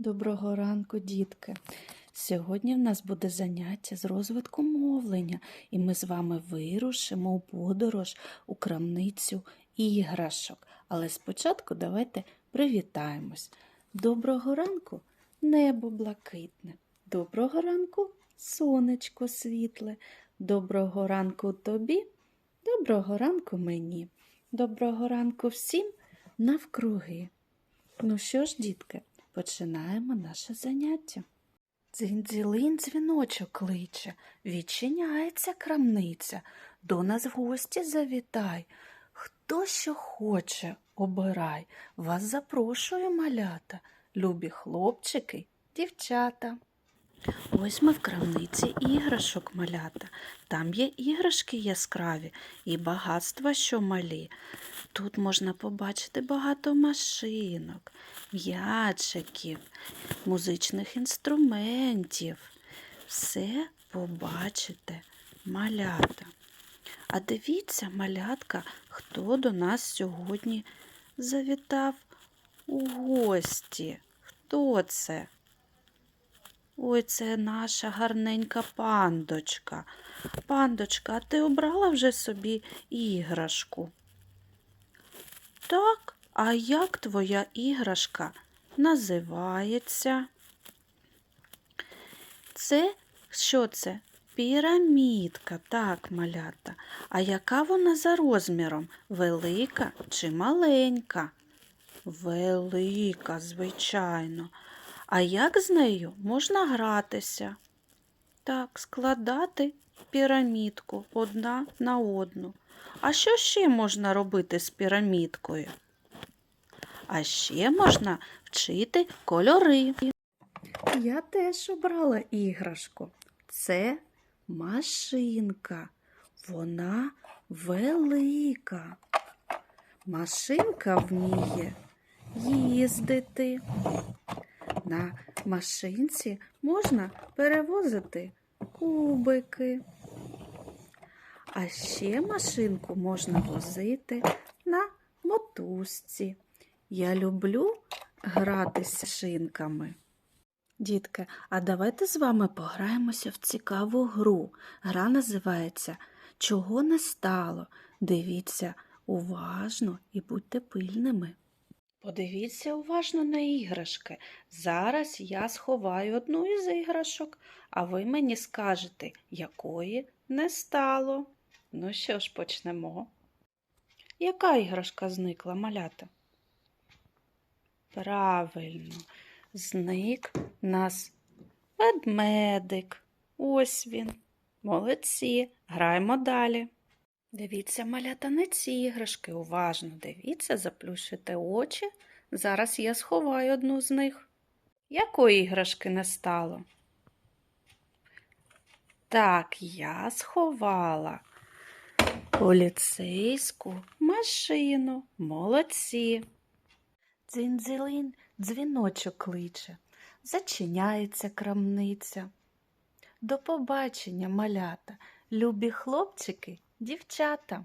Доброго ранку, дітки! Сьогодні в нас буде заняття з розвитку мовлення, і ми з вами вирушимо у подорож у крамницю іграшок. Але спочатку давайте привітаємось. Доброго ранку, небо блакитне. Доброго ранку, сонечко світле. Доброго ранку тобі, доброго ранку мені. Доброго ранку всім навкруги. Ну що ж, дітки, починаємо наше заняття. Дзинь-дзілин дзвіночок кличе, відчиняється крамниця, до нас в гості завітай. Хто що хоче, обирай, вас запрошую, малята, любі хлопчики, дівчата. Ось ми в крамниці іграшок малята. Там є іграшки яскраві і багатства, що малі. Тут можна побачити багато машинок, м'ячиків, музичних інструментів. Все побачите, малята. А дивіться, малятка, хто до нас сьогодні завітав у гості. Хто це? Ой, це наша гарненька пандочка. Пандочка, а ти обрала вже собі іграшку? Так, а як твоя іграшка називається? Це що це? Пірамідка, так, малята. А яка вона за розміром? Велика чи маленька? Велика, звичайно. А як з нею можна гратися? Так, складати пірамідку одна на одну. А що ще можна робити з пірамідкою? А ще можна вчити кольори. Я теж обрала іграшку. Це машинка. Вона велика. Машинка вміє їздити. На машинці можна перевозити кубики. А ще машинку можна возити на мотузці. Я люблю гратися шинками. Дітки, а давайте з вами пограємося в цікаву гру. Гра називається Чого не стало? Дивіться уважно і будьте пильними. Подивіться уважно на іграшки. Зараз я сховаю одну із іграшок, а ви мені скажете, якої не стало. Ну що ж, почнемо. Яка іграшка зникла, малята? Правильно, зник нас ведмедик. Ось він. Молодці. Граємо далі. Дивіться, малята, на ці іграшки. Уважно дивіться, заплющуйте очі. Зараз я сховаю одну з них. Якої іграшки не стало? Так, я сховала поліцейську машину. Молодці. Дзинь-дзилин, дзвіночок кличе. Зачиняється крамниця. До побачення, малята, любі хлопчики, дівчата.